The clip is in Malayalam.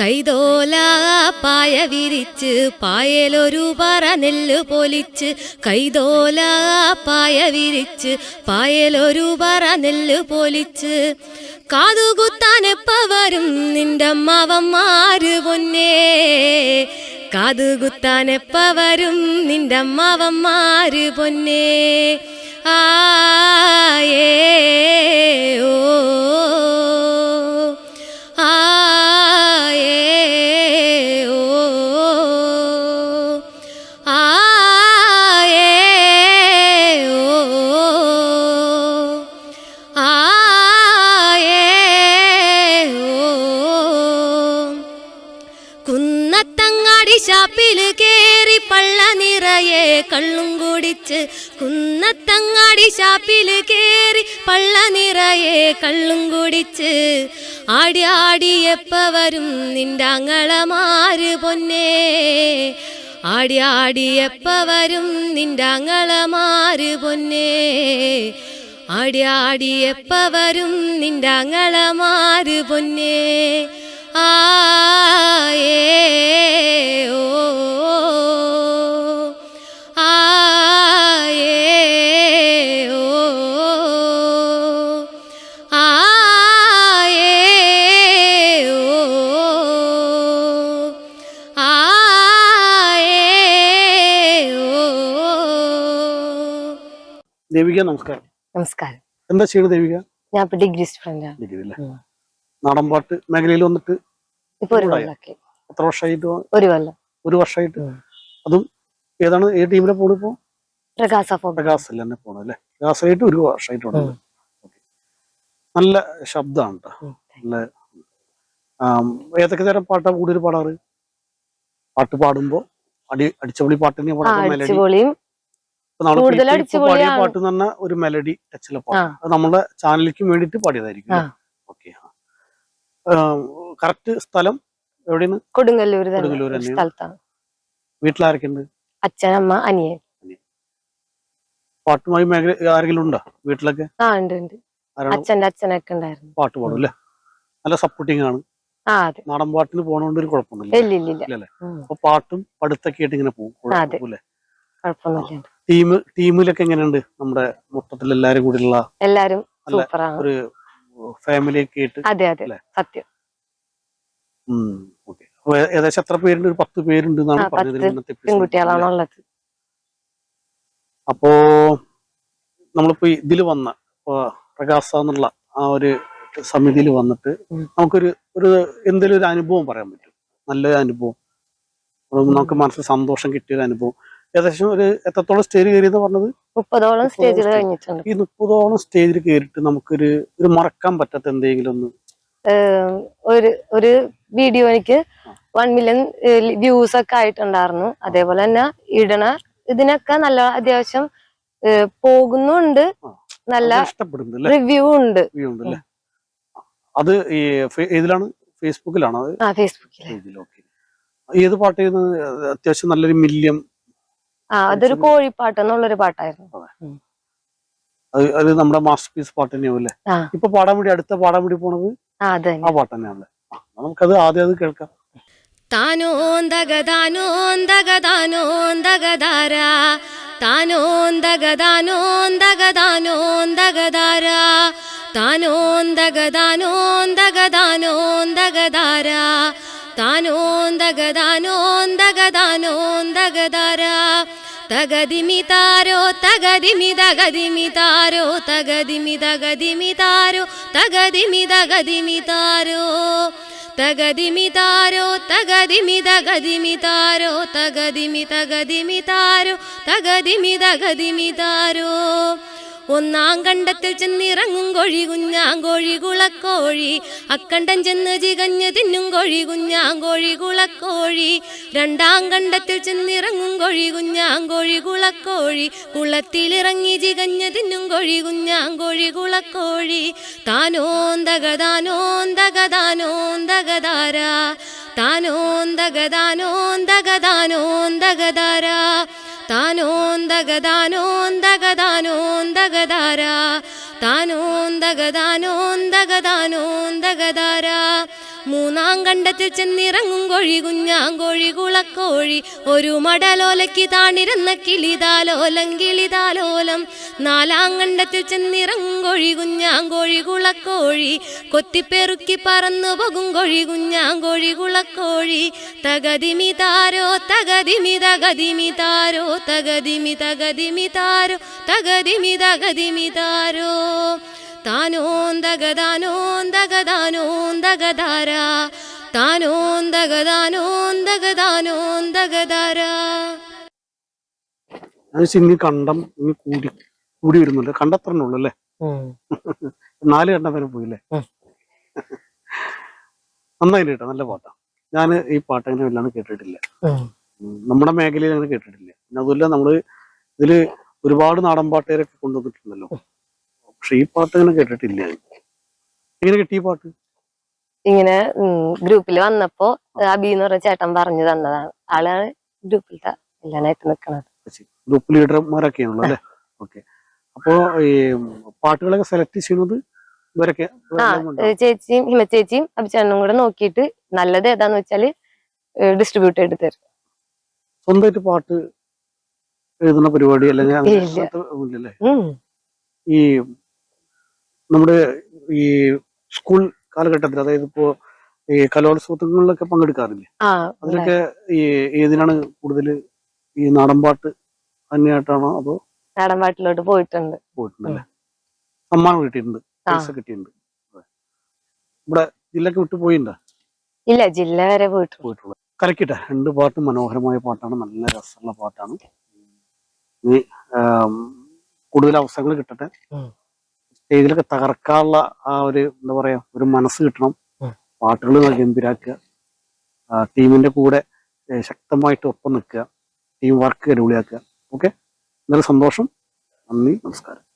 കൈതോല പായ വിരിച്ച് പായലൊരു പറ നെല്ല് പൊലിച്ച് കൈതോല പായ വിരിച്ച് പായലൊരു പറ നെല്ല് പൊലിച്ച്. കാതുകുത്താനെപ്പ വരും നിന്റെ അമ്മാവന്മാര് പൊന്നേ. കാതുകുത്താനെപ്പ വരും നിന്റെ അമ്മാവന്മാര് പൊന്നേ. ആയേ ഓ. ഷാപ്പിൽ കേറി പള്ള നിറയെ കള്ളും കുടിച്ച് കുന്നത്തങ്ങാടി ഷാപ്പിൽ കേറി പള്ള നിറയെ കള്ളും കുടിച്ച് ആടി ആടി എപ്പ വരും നിന്റെ അങ്ങളമാര് പൊന്നേ. ആടി ആടി എപ്പ വരും നിന്റെ അങ്ങളമാര് പൊന്നേ. ആടി ആടി എപ്പ വരും നിന്റെ അങ്ങളമാര് പൊന്നേ. ദേവിക നമസ്കാരം. നമസ്കാരം. എന്താ ചെയ്യണത് ദേവിക? ഞാൻ ഡിഗ്രി സ്റ്റുഡന്റ് ആണ്. നാടൻപാട്ട് മേഖലയിൽ വന്നിട്ട് ഇപ്പൊ ഒരു? കൊല്ലൊക്കെ. എത്ര വർഷമായിട്ട് ഒരു കൊല്ലം. ഒരു വർഷമായിട്ട്. അതും ഏതാണ് ഏത് ടീമിലെ പോണു ഇപ്പോ? പ്രകാശ ഫോം പ്രകാശ് തന്നെ പോണു അല്ലേ? പ്രകാശായിട്ട് ഒരു വർഷമായിട്ടുണ്ട് നല്ല ശബ്ദമാണ്. നല്ല ഏതൊക്കെ തരം പാട്ടാ കൂടുതൽ പാടാറ്? പാട്ട് പാടുമ്പോ അടി അടിച്ചപൊളി പാട്ട് തന്നെ ആ മെലഡി അടിച്ചുപൊളിയും പാടിയ പാട്ട് എന്ന് പറഞ്ഞ ഒരു മെലഡി ടച്ചിലെ പാട്ട്. അത് നമ്മുടെ ചാനലിലേക്ക് വേണ്ടിട്ട് പാടിയതായിരിക്കും കറക്റ്റ് സ്ഥലം എവിടെയാണ്? കൊടുങ്ങല്ലൂർ കൊടുങ്ങല്ലൂർ. സ്ഥലത്താണ്. വീട്ടിലാരൊക്കെയുണ്ട്? അച്ഛൻ അമ്മ അനിയൻ. പാട്ടുമായി മേഖല ആരെങ്കിലും ഉണ്ടോ വീട്ടിലൊക്കെ? ആ ഉണ്ട് ഉണ്ട്. അച്ഛന്റെ അച്ഛനൊക്കെ ഉണ്ടായിരുന്നു. പാട്ട് പാടും അല്ലേ? നല്ല സപ്പോർട്ടിങ് ആണ്. നാടൻ പാട്ടിന് പോണോണ്ട് ഒരു കുഴപ്പമൊന്നുമില്ല. അപ്പൊ പാട്ടും പഠിത്തൊക്കെ ആയിട്ട് ഇങ്ങനെ പോകും. ടീം ടീമിലൊക്കെ എങ്ങനെയുണ്ട് നമ്മുടെ മൊത്തത്തിൽ എല്ലാരും കൂടിയുള്ള എല്ലാരും ഒരു ഫാമിലി ഒക്കെ ആയിട്ട് അതെ അതെ. സത്യം. ഏകദേശം എത്ര പേരുണ്ട്? ഒരു പത്ത് പേരുണ്ട് പെൺകുട്ടികളാണുള്ളത്. അപ്പോ നമ്മളിപ്പോ ഇതിൽ വന്ന പ്രകാശ എന്നുള്ള ആ ഒരു സമിതിയിൽ വന്നിട്ട് നമുക്കൊരു ഒരു എന്തെങ്കിലും ഒരു അനുഭവം പറയാൻ പറ്റും. നല്ലൊരു അനുഭവം. നമുക്ക് മനസ്സിൽ സന്തോഷം കിട്ടിയൊരു അനുഭവം. ഏകദേശം ഒരു എത്രത്തോളം സ്റ്റേജ് കയറിയെന്ന് പറഞ്ഞത്? മുപ്പതോളം സ്റ്റേജിൽ കഴിഞ്ഞിട്ടുണ്ട്. ഈ മുപ്പതോളം സ്റ്റേജിൽ കയറിയിട്ട് നമുക്കൊരു ഒരു മറക്കാൻ പറ്റാത്ത എന്തെങ്കിലും ഒന്ന്. ഒരു ഒരു വീഡിയോ എനിക്ക് വൺ മില്യൺ വ്യൂസ് ഒക്കെ ആയിട്ടുണ്ടായിരുന്നു. അതേപോലെ തന്നെ ഇടണ ഇതിനൊക്കെ നല്ല അത്യാവശ്യം പോകുന്നുണ്ട്. നല്ല റിവ്യൂ ഉണ്ട്. അത് ഈ ഫേസ്ബുക്കിലാണ് ഏത് പാട്ട് അത്യാവശ്യം നല്ലൊരു മില്യം ആ അതൊരു കോഴിപ്പാട്ട് എന്നുള്ളൊരു പാട്ടായിരുന്നു. അത് നമ്മുടെ മാസ്റ്റർ പീസ് പാട്ട് തന്നെയാവൂല്ലേ. ഇപ്പൊ പാടാൻ വേണ്ടി അടുത്ത പാടാൻ വേണ്ടി പോണത് ആ പാട്ട് തന്നെയാണല്ലേ നമുക്കത് ആദ്യം അത് കേൾക്കാം. താനോന്തകതാനോന്തകതാനോന്തകതാര താനോന്തകതാനോന്തകതാനോന്തകതാര താനോന്തകതാനോന്തകതാനോന്തകതാര താനോന്തകതാനോന്തകതാനോന്തകതാര. തകതിമിതാരോ തകതിമിതകതിമിതാരോ തകതിമിതകതിമിതാരോ തകതിമിതകതിമിതാരോ. തകതിമിതാരോ തകതിമിതകതിമിതാരോ തകതിമിതകതിമിതാരോ തകതിമിതകതിമിതാരോ. ഒന്നാം കണ്ടത്തിൽ ചെന്നിറങ്ങും കോഴി കുഞ്ഞാങ്കോഴി കുളക്കോഴി. അക്കണ്ടം ചെന്ന് ചികഞ്ഞ് തിന്നും കോഴി കുഞ്ഞാങ്കോഴി കുളക്കോഴി. രണ്ടാം കണ്ടത്തിൽ ചെന്നിറങ്ങും കോഴി കുഞ്ഞാങ്കോഴി കുളക്കോഴി. കുളത്തിലിറങ്ങി ചികഞ്ഞ് തിന്നും കോഴി കുഞ്ഞാങ്കോഴി കുളക്കോഴി. താനോന്തകതാനോന്തകതാനോന്തകതാര താനോന്തകതാനോന്തകതാനോന്തകതാര താനോന്തകതാനോന്തകതാനോന്തകതാര താനോന്തകതാനോന്തകതാനോന്തകതാര മൂന്നാം കണ്ടത്തിൽ ചെന്നിറങ്ങും കോഴി കുഞ്ഞാങ്കോഴി കുളക്കോഴി. ഒരു മടലോലയ്ക്ക് താണിരുന്ന കിളിതാലോലം കിളിതാലോലം. നാലാം കണ്ടത്തിൽ ചെന്നിറങ്ങും കോഴി കുഞ്ഞാങ്കോഴി കുളക്കോഴി. കൊത്തിപ്പെറുക്കി പറന്നു പോകും കോഴി കുഞ്ഞാങ്കോഴി കുളക്കോഴി. തകതിമി താരോ തകതിമി തകതിമി താരോ. തകതിമി തകതിമി താരോ തകതിമി തകതിമി താരോ. താനോന്തകതാനോന്തകതാനോന്തകതാര താനോന്തകതാനോന്തകതാനോന്തകതാര ഇനി കണ്ടം ഇനി കൂടി കൂടി വരുന്നുണ്ട്. കണ്ടത്രേ അല്ലേ? നാല് കണ്ടം വരെ പോയില്ലേ. നന്നായിട്ട് കേട്ടോ നല്ല പാട്ടാ. ഞാൻ ഈ പാട്ട് അങ്ങനെ വല്ലാണ്ട് കേട്ടിട്ടില്ല. നമ്മുടെ മേഖലയിൽ അങ്ങനെ കേട്ടിട്ടില്ല. പിന്നെ അതുമല്ല നമ്മൾ ഇതിൽ ഒരുപാട് നാടൻ പാട്ടുകാരൊക്കെ കൊണ്ടുവന്നിട്ടുണ്ടല്ലോ. പക്ഷെ ഈ പാട്ട് അങ്ങനെ കേട്ടിട്ടില്ല. എങ്ങനെ കിട്ടി ഈ പാട്ട്? ഇങ്ങനെ ഗ്രൂപ്പിൽ വന്നപ്പോ അബി എന്ന് പറഞ്ഞ ചേട്ടൻ പറഞ്ഞു തന്നതാണ്. ആളാണ് ഗ്രൂപ്പിലത്തെ എല്ലാനായിട്ട് നിക്കണത്. ഗ്രൂപ്പ് ലീഡർമാരൊക്കെയാണല്ലോ അല്ലെ? ഓക്കെ അപ്പോ ഈ പാട്ടുകളൊക്കെ സെലക്ട് ചെയ്യുന്നത് ഇവരൊക്കെ ചേച്ചിയും ഹിമ ചേച്ചിയും അഭിചേട്ടനും കൂടെ നോക്കിയിട്ട് നല്ലത് ഏതാന്ന് വെച്ചാൽ ഡിസ്ട്രിബ്യൂട്ട് ചെയ്ത് തരും. സ്വന്തമായിട്ട് പാട്ട് എഴുതുന്ന പരിപാടി അല്ലെങ്കിൽ. ഈ നമ്മുടെ ഈ സ്കൂൾ കാലഘട്ടത്തിൽ അതായത് ഇപ്പോ ഈ കലോത്സവങ്ങളിലൊക്കെ പങ്കെടുക്കാറില്ലേ? ആ അതിലൊക്കെ ഈ ഏതിനാണ് കൂടുതൽ ഈ നാടൻപാട്ട് തന്നെയായിട്ടാണോ അതോ നാടൻപാട്ടിലോട്ട് പോയിട്ടുണ്ട്. പോയിട്ടുണ്ടല്ലേ? സമ്മാനം കിട്ടിയിട്ടുണ്ട്. പൈസ കിട്ടിയിട്ടുണ്ട്. ഇവിടെ ജില്ലക്ക് വിട്ടു പോയിണ്ടോ? ഇല്ല ജില്ല വരെ പോയിട്ട് പോയിട്ടുള്ളത് കലക്കിട്ടെ രണ്ട് പാട്ടും മനോഹരമായ പാട്ടാണ് നല്ല രസമുള്ള പാട്ടാണ്. ഇനി കൂടുതൽ അവസരങ്ങൾ കിട്ടട്ടെ. സ്റ്റേജിലൊക്കെ തകർക്കാനുള്ള ആ ഒരു എന്താ പറയാ ഒരു മനസ്സ് കിട്ടണം. പാട്ടുകൾ ഗംഭീരാക്കുക. ടീമിന്റെ കൂടെ ശക്തമായിട്ട് ഒപ്പം നിൽക്കുക. ടീം വർക്ക് അടിപൊളിയാക്കുക. ഓക്കെ? എന്നാലും സന്തോഷം. നന്ദി നമസ്കാരം.